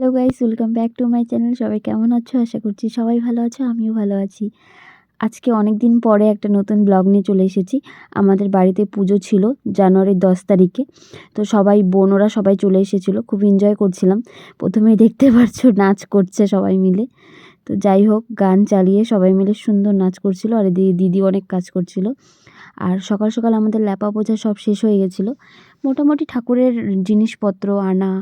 Hello guys welcome back to my channel সবাই কেমন আছো? আশা করছি সবাই ভালো আছো, আমিও ভালো আছি। আজকে অনেক দিন পরে একটা নতুন ব্লগ নিয়ে চলে এসেছি। আমাদের বাড়িতে পুজো ছিল জানুয়ারির দশ তারিখে। তো সবাই বোনরা সবাই চলে এসেছিল। খুব এনজয় করছিলাম। প্রথমেই দেখতে পাচ্ছ নাচ করছে সবাই মিলে। তো যাই হোক, গান চালিয়ে সবাই মিলে সুন্দর নাচ করছিল। আর এদিকে দিদি অনেক কাজ করছিল। আর সকাল সকাল আমাদের ল্যাপা পোছা সব শেষ হয়ে গেছিল। মোটামুটি ঠাকুরের জিনিসপত্র, আনা,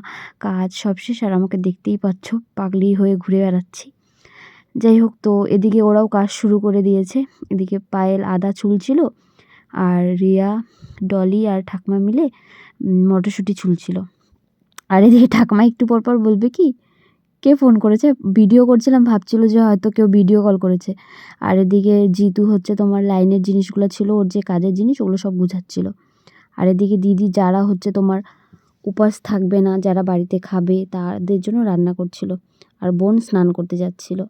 কাজ সব শেষ, আর আমাকে দেখতেই পাচ্ছ, পাগলি হয়ে ঘুরে বেড়াচ্ছি। যাই হোক তো, এদিকে ওরাও কাজ শুরু করে দিয়েছে। এদিকে পায়েল, আদা ছুলছিল আর রিয়া, ডলি আর ঠাকমা মিলে মটরশুঁটি ছুলছিল আর এদিকে ঠাকমা একটু পর পর বলবে কি কে ফোন করেছে? ভিডিও করছিলাম, ভাবছিল যে হয়তো কেউ ভিডিও কল করেছে। আর এদিকে জিতু হচ্ছে তোমার লাইনের জিনিসগুলো ছিল, ওর যে কাজের জিনিস, ওগুলো সব গুছাচ্ছিল। আর এদিকে দিদি, যারা হচ্ছে তোমার উপাস থাকবে না, যারা বাড়িতে খাবে, তাদের জন্য রান্না করছিল। আর বোন স্নান করতে যাচ্ছিল।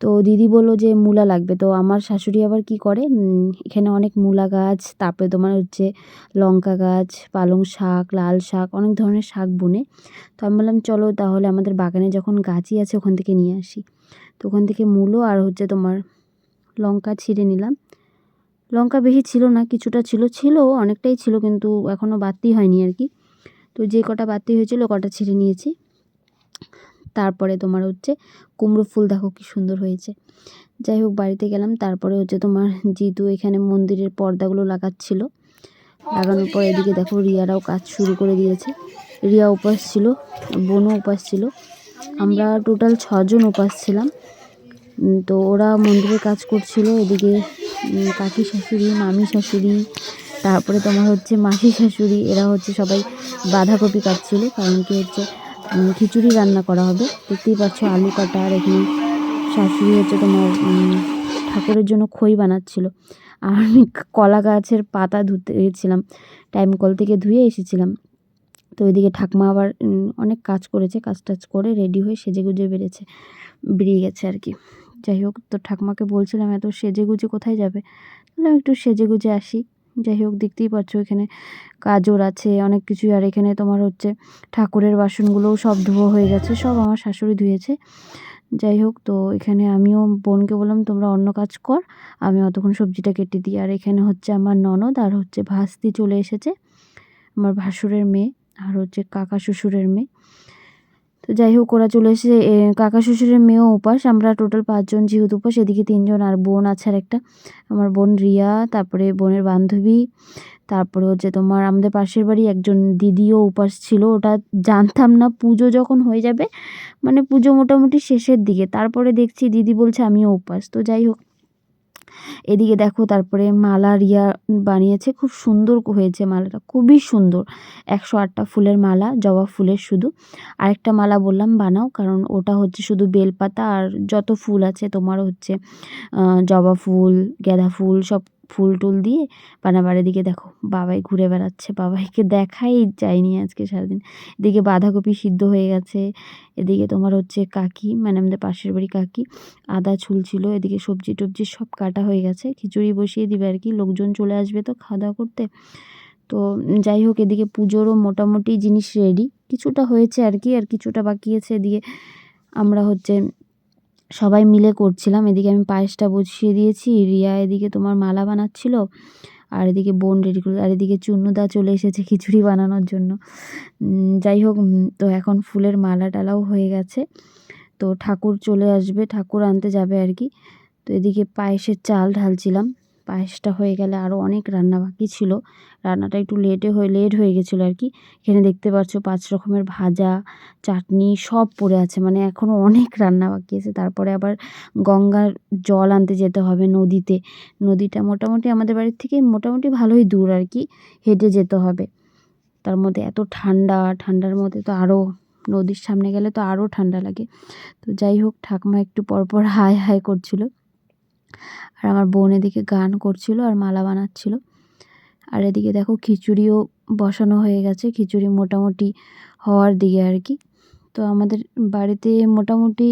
তো দিদি বলল যে মূলা লাগবে। তো আমার শাশুড়ি আবার কি করে? এখানে অনেক মূলা গাছ, তারপরে তোমার হচ্ছে লঙ্কা গাছ, পালং শাক, লাল শাক, অনেক ধরনের শাক বুনে। তো আমি বললাম, চলো তাহলে আমাদের বাগানে যখন গাছই আছে ওখান থেকে নিয়ে আসি। তো ওখান থেকে মূলো আর হচ্ছে তোমার লঙ্কা ছিঁড়ে নিলাম। লঙ্কা বেশি ছিল না, কিছুটা ছিল ছিল, অনেকটাই ছিল কিন্তু এখনও বাড়তি হয়নি আর কি। তো যে কটা বাড়তি হয়েছিল, কটা ছিঁড়ে নিয়েছি। তারপরে তোমার হচ্ছে কুমড়ো ফুল দেখো কি সুন্দর হয়েছে। যাই হোক, বাড়িতে গেলাম, তারপরে হচ্ছে তোমার জিতু এখানে মন্দিরের পর্দাগুলো লাগাচ্ছিল। লাগানোর পর এদিকে দেখো রিয়ারাও কাজ শুরু করে দিয়েছে। রিয়া উপাস ছিল, বোনও উপাস ছিল। আমরা টোটাল ছজন উপাস ছিলাম। তো ওরা মন্দিরে কাজ করছিল, এদিকে কাকি শাশুড়ি, মামি শাশুড়ি, তারপরে তোমার হচ্ছে মাসি শাশুড়ি, এরা হচ্ছে সবাই বাঁধাকপি কাটছিল। কারণ কি হচ্ছে খিচুড়ি রান্না করা হবে। দেখতেই পাচ্ছ আলু কাটা আর এখানে শাশুড়ি হচ্ছে তোমার ঠাকুরের জন্য খই বানাচ্ছিল। আর আমি কলা গাছের পাতা ধুতে গেছিলাম টাইম কল থেকে ধুয়ে এসেছিলাম। তো ওইদিকে ঠাকমা আবার অনেক কাজ করেছে, কাজ টাজ করে রেডি হয়ে সেজে গুজে বেড়েছে, বেরিয়ে গেছে আর কি। যাই হোক, তো ঠাকমাকে বলছিলাম, এত সেজে গুজে কোথায় যাবে? তাহলে একটু সেজে গুজে আসি। যাই হোক দেখতেই পাচ্ছ এখানে গাজর আছে, অনেক কিছুই। আর এখানে তোমার হচ্ছে ঠাকুরের বাসনগুলোও সব ধোয়া হয়ে গেছে, সব আমার শাশুড়ি ধুয়েছে। যাই হোক তো এখানে আমিও বোনকে বললাম, তোমরা অন্য কাজ কর, আমি অতক্ষণ সবজিটা কেটে দিই। আর এখানে হচ্ছে আমার ননদ আর হচ্ছে ভাস্তি চলে এসেছে, আমার ভাসুরের মেয়ে আর হচ্ছে কাকা শ্বশুরের মেয়ে। তো যাই হোক, ওরা চলে এসে কাকা শ্বশুরের মেয়েও উপাস। আমরা টোটাল পাঁচজন, যেহেতু উপাস, এদিকে তিনজন, আর বোন আছে আর একটা আমার বোন রিয়া, তারপরে বোনের বান্ধবী, তারপরে হচ্ছে তোমার আমাদের পাশের বাড়ি একজন দিদিও উপাস ছিল। ওটা জানতাম না, পুজো যখন হয়ে যাবে মানে পুজো মোটামুটি শেষের দিকে। তারপরে দেখছি দিদি বলছে আমিও উপাস। তো যাই হোক এদিকে দেখো তারপরে মালা রিয়া বানিয়েছে, খুব সুন্দর হয়েছে মালাটা, খুবই সুন্দর। একশো আটটা ফুলের মালা, জবা ফুলের শুধু। আরেকটা মালা বললাম বানাও, কারণ ওটা হচ্ছে শুধু বেলপাতা আর যত ফুল আছে তোমার হচ্ছে জবা ফুল, গাঁদা ফুল, সব ফুল টুল দিয়ে বানাবার। দিকে দেখো, বাবাই ঘুরে বেড়াচ্ছে। বাবাইকে দেখাই যায়নি আজকে সারাদিন। এদিকে বাঁধাকপি সিদ্ধ হয়ে গেছে। এদিকে তোমার হচ্ছে কাকি মানে আমাদের পাশের বাড়ি কাকি, আদা ছুলছিল এদিকে সবজি টবজি সব কাটা হয়ে গেছে। খিচুড়ি বসিয়ে দিবে আর কি। লোকজন চলে আসবে তো খাওয়া দাওয়া করতে। তো যাই হোক, এদিকে পুজোরও মোটামুটি জিনিস রেডি কিছুটা হয়েছে আর কি, আর কিছুটা বাকি আছে। এদিকে আমরা হচ্ছে সবাই মিলে করছিলাম। এদিকে আমি পায়েসটা বসিয়ে দিয়েছি। রিয়া এদিকে তোমার মালা বানাচ্ছিল আর এদিকে বোন রেডি করে আর এদিকে চুন্নুদা চলে এসেছে খিচুড়ি বানানোর জন্য। যাই হোক তো এখন ফুলের মালা টালাও হয়ে গেছে। তো ঠাকুর চলে আসবে। ঠাকুর আনতে যাবে আর কি। তো এদিকে পায়েসের চাল ঢালছিলাম। পায়েসটা হয়ে গেলে আরও অনেক রান্না বাকি ছিল। রান্নাটা একটু লেটে হয়ে লেট হয়ে গেছিল আর কি। এখানে দেখতে পাচ্ছ পাঁচ রকমের ভাজা, চাটনি সব পড়ে আছে। মানে এখনও অনেক রান্না বাকি আছে। তারপরে আবার গঙ্গার জল আনতে যেতে হবে নদীতে। নদীটা মোটামুটি আমাদের বাড়ির থেকে মোটামুটি ভালোই দূর আর কি। হেঁটে যেতে হবে। তার মধ্যে এত ঠান্ডা, ঠান্ডার মধ্যে তো আরও নদীর সামনে গেলে তো আরও ঠান্ডা লাগে। তো যাই হোক, ঠাকুমা একটু পরপর হাই হাই করছিল। আর আমার বোন এদিকে গান করছিল আর মালা বানাচ্ছিল। আর এদিকে দেখো খিচুড়িও বসানো হয়ে গেছে, খিচুড়ি মোটামুটি হওয়ার দিকে আর কি। তো আমাদের বাড়িতে মোটামুটি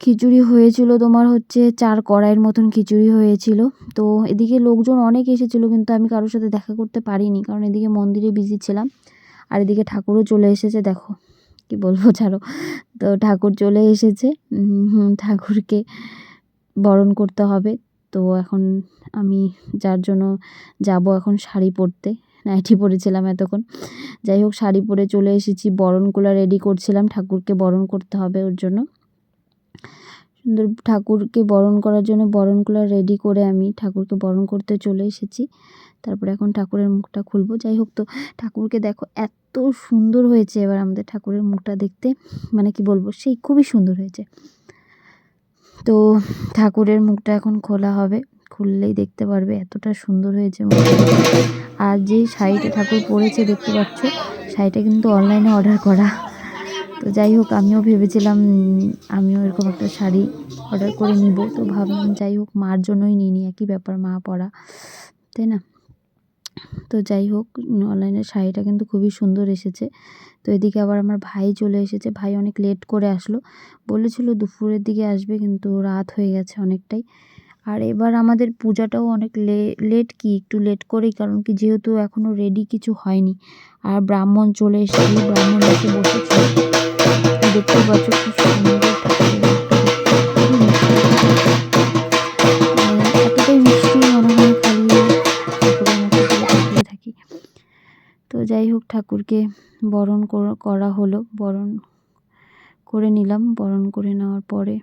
খিচুড়ি হয়েছিল তোমার হচ্ছে চার কড়াইয়ের মতন খিচুড়ি হয়েছিল। তো এদিকে লোকজন অনেক এসেছিল কিন্তু আমি কারোর সাথে দেখা করতে পারিনি, কারণ এদিকে মন্দিরে বিজি ছিলাম। আর এদিকে ঠাকুরও চলে এসেছে, দেখো কি বলব ছাড়ো। তো ঠাকুর চলে এসেছে ঠাকুরকে বরণ করতে হবে। তো এখন আমি যার জন্য যাব এখন শাড়ি পরতে। নাইটি পরেছিলাম এতক্ষণ। যাই হোক, শাড়ি পরে চলে এসেছি। বরণগুলো রেডি করছিলাম। ঠাকুরকে বরণ করতে হবে ওর জন্য। সুন্দর ঠাকুরকে বরণ করার জন্য বরণগুলো রেডি করে আমি ঠাকুরকে বরণ করতে চলে এসেছি। তারপরে এখন ঠাকুরের মুখটা খুলবো। যাই হোক তো, ঠাকুরকে দেখো এত সুন্দর হয়েছে এবার আমাদের ঠাকুরের মুখটা দেখতে। মানে কি বলব, সেই খুবই সুন্দর হয়েছে। তো ঠাকুরের মুখটা এখন খোলা হবে। খুললেই দেখতে পারবে এতটা সুন্দর হয়েছে আর যে শাড়িটা ঠাকুর পরেছে দেখতে পাচ্ছ, শাড়িটা কিন্তু অনলাইনে অর্ডার করা। তো যাই হোক, আমিও ভেবেছিলাম, আমিও এরকম একটা শাড়ি অর্ডার করে নিব। তো ভাবলাম যাই হোক, মার জন্যই নিয়ে নিই একই ব্যাপার মা পরা। তাই না? তো যাই হোক অনলাইনের শাড়িটা কিন্তু খুবই সুন্দর এসেছে। তো এদিকে আবার আমার ভাই চলে এসেছে। ভাই অনেক লেট করে আসলো। বলেছিল দুপুরের দিকে আসবে, কিন্তু রাত হয়ে গেছে অনেকটাই। আর এবার আমাদের পূজাটাও অনেক লে লেট কি, একটু লেট করেই, কারণ কি যেহেতু এখনও রেডি কিছু হয়নি। আর ব্রাহ্মণ চলে এসেছে, ব্রাহ্মণ এসে বসেছে। দেখতে পাচ্ছ কি সুন্দর হোক, ঠাকুরকে বরণ করা- হলো। বরণ করে নিলাম। বরণ করে নেওয়ার পরে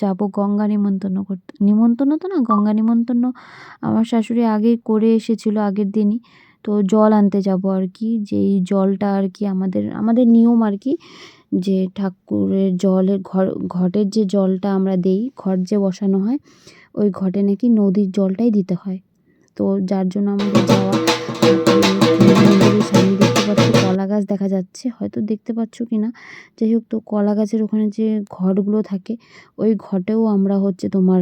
যাব গঙ্গা নিমন্ত্রণ করতে। নিমন্ত্রণ তো না, গঙ্গা নিমন্ত্রণ আমার শাশুড়ি আগেই করে এসেছিল আগের দিনই। তো জল আনতে যাব আর কি। যেই জলটা আর কি আমাদের আমাদের নিয়ম আর কি যে ঠাকুরের জলের ঘর, ঘটের যে জলটা আমরা দেই ঘট যে বসানো হয়, ওই ঘটে নাকি নদীর জলটাই দিতে হয়। তো যার জন্য আমাদের যাওয়া সামনে দেখতে পাচ্ছ কলা গাছ দেখা যাচ্ছে। হয়তো দেখতে পাচ্ছ কি না যাই হোক তো কলা গাছের ওখানে যে ঘটগুলো থাকে, ওই ঘটেও আমরা হচ্ছে তোমার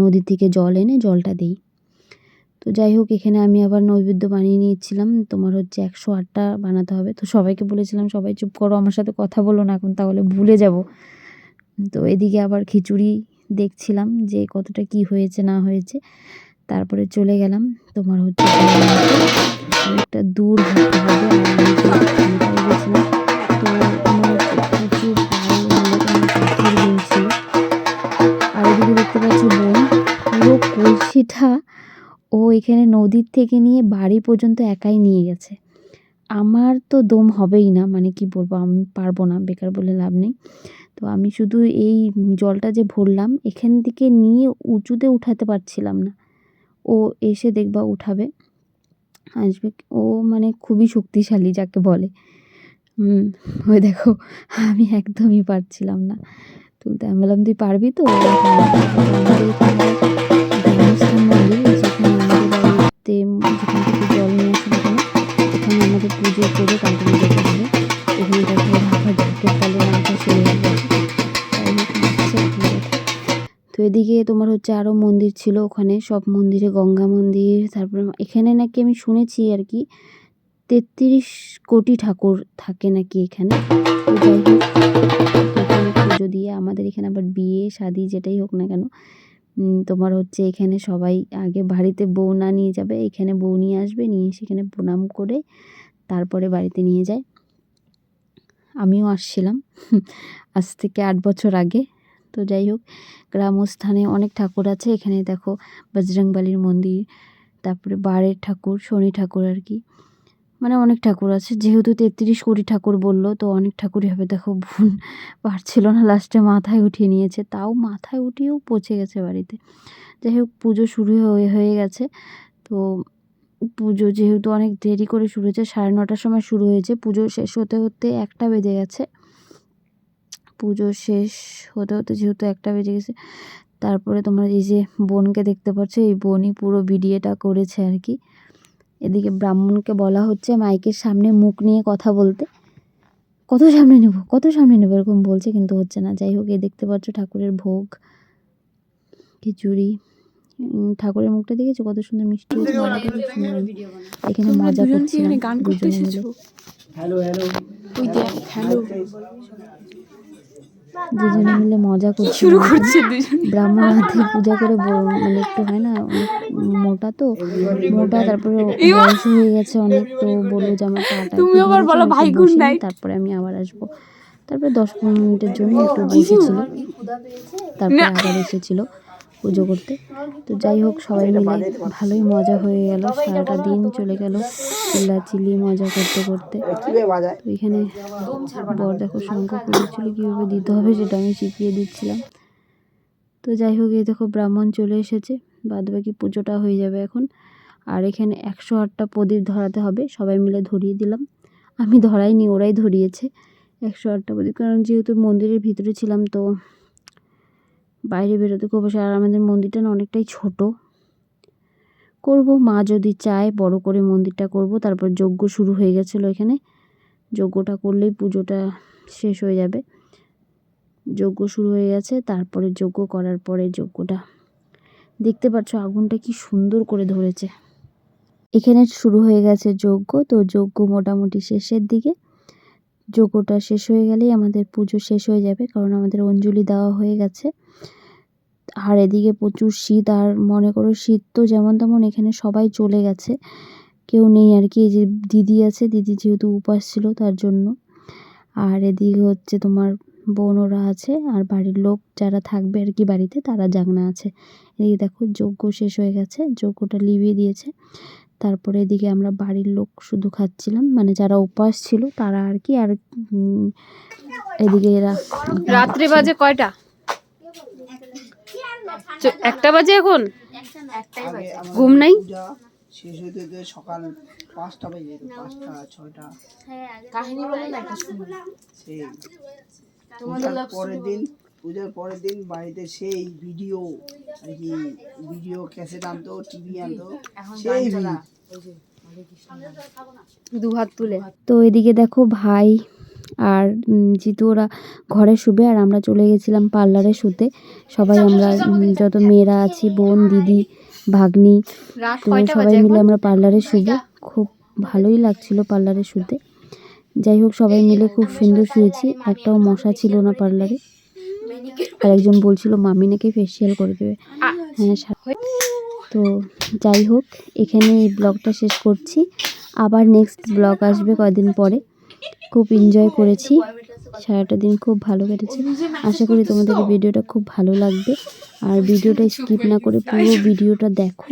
নদী থেকে জল এনে জলটা দিই। তো যাই হোক এখানে আমি আবার নৈবেদ্য বানিয়ে নিয়েছিলাম। তোমার হচ্ছে একশো আটটা বানাতে হবে। তো সবাইকে বলেছিলাম, সবাই চুপ করো, আমার সাথে কথা বলো না এখন, তাহলে ভুলে যাব। তো এদিকে আবার খিচুড়ি দেখছিলাম যে কতটা কি হয়েছে, না হয়েছে। তারপরে চলে গেলাম তোমার হচ্ছে অনেকটা দূর হাঁটতে হবে দেখতে পাচ্ছি কলসিটা ও এখানে নদীর থেকে নিয়ে বাড়ি পর্যন্ত একাই নিয়ে গেছে। আমার তো দম হবেই না মানে কি বলব, আমি পারব না, বেকার বলে লাভ নেই। তো আমি শুধু এই জলটা যে ভরলাম, এখান থেকে নিয়ে উঁচুতে উঠাতে পারছিলাম না। ও এসে দেখবা উঠাবে। আসবে। ও মানে খুবই শক্তিশালী যাকে বলে। ওই দেখো, আমি একদমই পারছিলাম না। তুলতে আমি বললাম, তুই পারবি তো? জল নিয়ে আসে না আমাদের পুজো করে তারপরে তো এদিকে তোমার হচ্ছে আরও মন্দির ছিল ওখানে, সব মন্দিরে গঙ্গা মন্দির, তারপরে এখানে নাকি আমি শুনেছি আর কি, তেত্রিশ কোটি ঠাকুর থাকে নাকি এখানে। পুজো দিয়ে আমাদের এখানে আবার বিয়ে, শাদি যেটাই হোক না কেন তোমার হচ্ছে এখানে সবাই আগে বাড়িতে বউ না নিয়ে যাবে, এখানে বউ নিয়ে আসবে, নিয়ে সেখানে প্রণাম করে তারপরে বাড়িতে নিয়ে যায়। আমিও আসছিলাম, আজ থেকে আট বছর আগে। তো যাই হোক, গ্রামস্থানে অনেক ঠাকুর আছে। এখানে দেখো বজরংবলির মন্দির, তারপরে বারের ঠাকুর, শনি ঠাকুর আর কি। মানে অনেক ঠাকুর আছে। যেহেতু তেত্রিশ কোটি ঠাকুর বলল, তো অনেক ঠাকুরই হবে। দেখো বোন পারছিল না লাস্টে মাথায় উঠিয়ে নিয়েছে। তাও মাথায় উঠিয়েও পচে গেছে বাড়িতে। যাই হোক, পুজো শুরু হয়ে হয়ে গেছে। তো পুজো যেহেতু অনেক দেরি করে শুরু হয়েছে, সাড়ে নটার সময় শুরু হয়েছে। পুজো শেষ হতে হতে একটা বেজে গেছে। পুজো শেষ হতে হতে যেহেতু একটা বেজে গেছে তারপরে তোমরা এই যে বোনকে দেখতে পাচ্ছ এই বোনই পুরো ভিডিওটা করেছে আর কি। এদিকে ব্রাহ্মণকে বলা হচ্ছে মাইকের সামনে মুখ নিয়ে কথা বলতে। কত সামনে নেব কত সামনে নেব এরকম বলছে কিন্তু হচ্ছে না। যাই হোক এ দেখতে পাচ্ছ ঠাকুরের ভোগ খিচুড়ি। ঠাকুরের মুখটা দেখেছ? কত সুন্দর মিষ্টি এখানে মজা করছি গান করতে ওই দেখ হ্যালো। দুজনে মিলে মজা করছি শুরু করছে ব্রাহ্মণ হাতে পূজা করে মানে একটু হয় না মোটা তো মোটা তারপরে বয়স হয়ে গেছে অনেক তো বলল যে আমার পাটা তুমি আবার বলো ভাই তারপরে আমি আবার আসব তারপরে দশ পনেরো মিনিটের জন্য একটু বসেছিল তারপরে আবার এসেছিল পুজো করতে। তো যাই হোক সবাই মিলে ভালোই মজা হয়ে গেল সারাটা দিন চলে গেল চিল্লাচিল্লি মজা করতে করতে। তো এখানে বর দেখো শঙ্খ করেছিল কীভাবে দিতে হবে সেটা আমি শিখিয়ে দিচ্ছিলাম। তো যাই হোক এই দেখো ব্রাহ্মণ চলে এসেছে বাদ বাকি পুজোটা হয়ে যাবে এখন। আর এখানে একশো আটটা প্রদীপ ধরাতে হবে সবাই মিলে ধরিয়ে দিলাম। আমি ধরাইনি ওরাই ধরিয়েছে একশো আটটা প্রদীপ কারণ যেহেতু মন্দিরের ভিতরে ছিলাম তো বাইরে বেরোতে খুব আর আমাদের মন্দিরটা না অনেকটাই ছোট। করব, মা যদি চায় বড় করে মন্দিরটা করব। তারপর যজ্ঞ শুরু হয়ে গেছিল এখানে। যজ্ঞটা করলেই পুজোটা শেষ হয়ে যাবে। যজ্ঞ শুরু হয়ে গেছে, তারপরে যজ্ঞ করার পরে যজ্ঞটা। দেখতে পাচ্ছ আগুনটা কি সুন্দর করে ধরেছে। এখানে শুরু হয়ে গেছে যজ্ঞ। তো যজ্ঞ মোটামুটি শেষের দিকে। যজ্ঞটা শেষ হয়ে গেলেই আমাদের পুজো শেষ হয়ে যাবে, কারণ আমাদের অঞ্জলি দেওয়া হয়ে গেছে। আর এদিকে প্রচুর শীত, আর মনে করো শীত তো যেমন তেমন এখানে সবাই চলে গেছে। কেউ নেই আর কি, এই যে দিদি আছে, দিদি যেহেতু উপাস ছিল তার জন্য। আর এদিকে হচ্ছে তোমার বোনরা আছে, আর বাড়ির লোক যারা থাকবে আর কি বাড়িতে, তারা জাগনা আছে। এদিকে দেখো যজ্ঞ শেষ হয়ে গেছে, যজ্ঞটা লিভিয়ে দিয়েছে। তারপরে এদিকে আমরা বাড়ির লোক শুধু খাচ্ছিলাম। মানে যারা উপাস ছিল তারা আর কি আর এদিকে এরা রাত্রে বাজে কয়টা? চ- একটা বাজে এখন? ঘুম নাই? শেষ হতে হতে সকাল পাঁচটা বেজে পাঁচটা ছয়টা কাহিনী বলে না পরের দিন পূজার পরের দিন বাড়িতে সেই ভিডিও আর কি ভিডিও ক্যাসেট আনতো টিভি আনতো সেই দু হাত তুলে। তো এদিকে দেখো ভাই আর জিতু ওরা ঘরে শুবে আর আমরা চলে গেছিলাম পার্লারে শুতে। সবাই আমরা যত মেয়েরা আছি বোন দিদি ভাগ্নি তো সবাই মিলে আমরা পার্লারে শুবো। খুব ভালোই লাগছিল পার্লারে শুতে। যাই হোক সবাই মিলে খুব সুন্দর শুয়েছি। একটাও মশা ছিল না পার্লারে। আর একজন বলছিল মামি নাকি ফেসিয়াল করে দেবে। হ্যাঁ তো যাই হোক এখানে এই ব্লগটা শেষ করছি। আবার নেক্সট ব্লগ আসবে কয়দিন পরে। খুব এনজয় করেছি। সারাটা দিন খুব ভালো কেটেছে। আশা করি তোমাদের ভিডিওটা খুব ভালো লাগবে। আর ভিডিওটা স্কিপ না করে পুরো ভিডিওটা দেখো।